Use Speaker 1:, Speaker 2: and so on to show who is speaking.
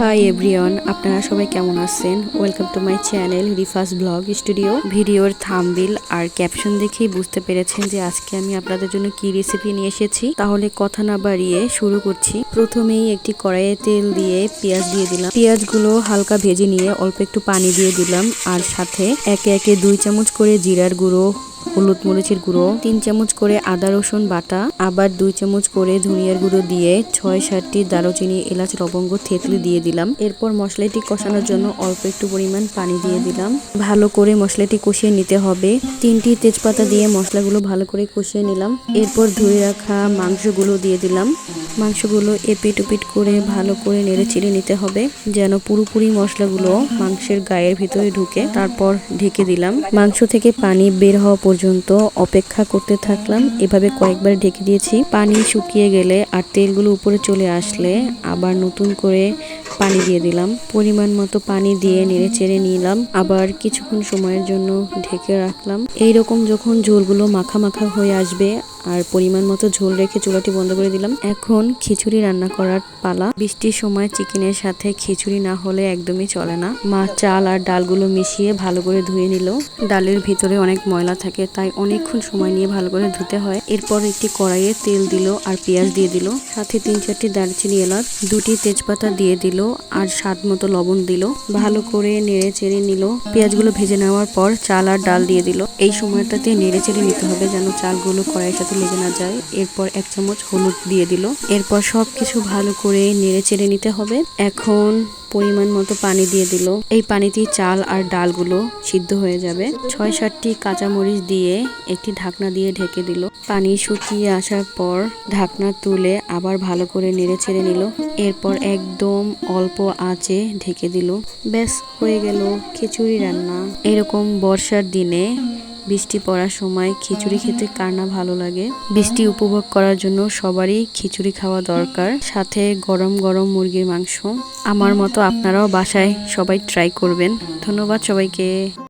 Speaker 1: Hi everyone আপনারা সবাই কেমন আছেন? Welcome to my channel Rifas vlog studio ভিডিওর থামবিল আর ক্যাপশন দেখেই বুঝতে পেরেছেন যে আজকে আমি আপনাদের জন্য কি রেসিপি নিয়ে এসেছি। তাহলে কথা না বাড়িয়ে শুরু করছি। প্রথমেই একটি কড়াইয়ে তেল দিয়ে পেঁয়াজ দিয়ে দিলাম। পেঁয়াজগুলো হালকা ভেজে নিয়ে অল্প একটু পানি দিয়ে দিলাম। আর সাথে একে একে দুই চামচ করে জিরার গুঁড়ো হলুদ মরিচের গুঁড়ো, তিন চামচ করে আদা রসুন বাটা, আবার দুই চামচ করে ধনিয়ার গুঁড়ো দিয়ে ছয় সাতটি দারুচিনি এলাচ লবঙ্গ থেতলি দিয়ে দিলাম। এরপর মশলাটি কষানোর জন্য অল্প একটু পরিমাণ পানি দিয়ে দিলাম। ভালো করে মশলাটি কষিয়ে নিতে হবে। তিনটি তেজপাতা দিয়ে মশলাগুলো ভালো করে কষিয়ে নিলাম। এরপর ধুয়ে রাখা মাংসগুলো দিয়ে দিলাম। মাংসগুলো এপিট উপিট করে ভালো করে নেড়ে চিড়ে নিতে হবে, যেন পুরোপুরি মশলাগুলো মাংসের গায়ের ভিতরে ঢুকে। তারপর ঢেকে দিলাম। মাংস থেকে পানি বের হওয়া পর্যন্ত অপেক্ষা করতে থাকলাম। এভাবে কয়েকবার ঢেকে দিয়েছি। পানি শুকিয়ে গেলে আর তেলগুলো উপরে চলে আসলে আবার নতুন করে পানি দিয়ে দিলাম। পরিমাণ মতো পানি দিয়ে নেড়ে চেড়ে নিলাম। আবার কিছুক্ষণ সময়ের জন্য ঢেকে রাখলাম। এই রকম যখন ঝোলগুলো মাখা মাখা হয়ে আসবে আর পরিমাণ মতো ঝোল রেখে চুলাটি বন্ধ করে দিলাম। এখন খিচুড়ি রান্না করার পালা। বৃষ্টির সময় চিকেনের সাথে খিচুড়ি না হলে একদমই চলে না। মা চাল আর ডালগুলো মিশিয়ে ভালো করে ধুয়ে নিল। ডালের ভিতরে অনেক ময়লা থাকে, তাই অনেকক্ষণ সময় নিয়ে ভালো করে ধুতে হয়। এরপর একটি কড়াইয়ে তেল দিল আর পেঁয়াজ দিয়ে দিল। সাথে তিন চারটি দারচিনি এলাচ, দুটি তেজপাতা দিয়ে দিল আর স্বাদ মতো লবণ দিল। ভালো করে নেড়ে চেড়ে নিল। পেঁয়াজগুলো ভেজে নেওয়ার পর চাল আর ডাল দিয়ে দিল। এই সময়টাতে নেড়ে চেড়ে নিতে হবে যেন চালগুলো কড়াইয়ের সাথে লেগে না যায়। এরপর এক চামচ হলুদ দিয়ে দিল। এরপর সব কিছু ভালো করে নেড়ে চেড়ে নিতে হবে। এখন পরিমাণ মতো পানি দিয়ে দিল। এই পানিতেই চাল আর ডালগুলো সিদ্ধ হয়ে যাবে। ছয় সাতটি কাঁচামরিচ দিয়ে একটি ঢাকনা দিয়ে ঢেকে দিল। পানি শুকিয়ে আসার পর ঢাকনা তুলে আবার ভালো করে নেড়ে ছেড়ে নিল। এরপর একদম অল্প আঁচে ঢেকে দিল। ব্যাস, হয়ে গেল খিচুড়ি রান্না। এরকম বর্ষার দিনে বৃষ্টি পড়ার সময় খিচুড়ি খেতে কার না ভালো লাগে? বৃষ্টি উপভোগ করার জন্য সবারই খিচুড়ি খাওয়া দরকার, সাথে গরম গরম মুরগির মাংস। আমার মতো আপনারাও বাসায় সবাই ট্রাই করবেন। ধন্যবাদ সবাইকে।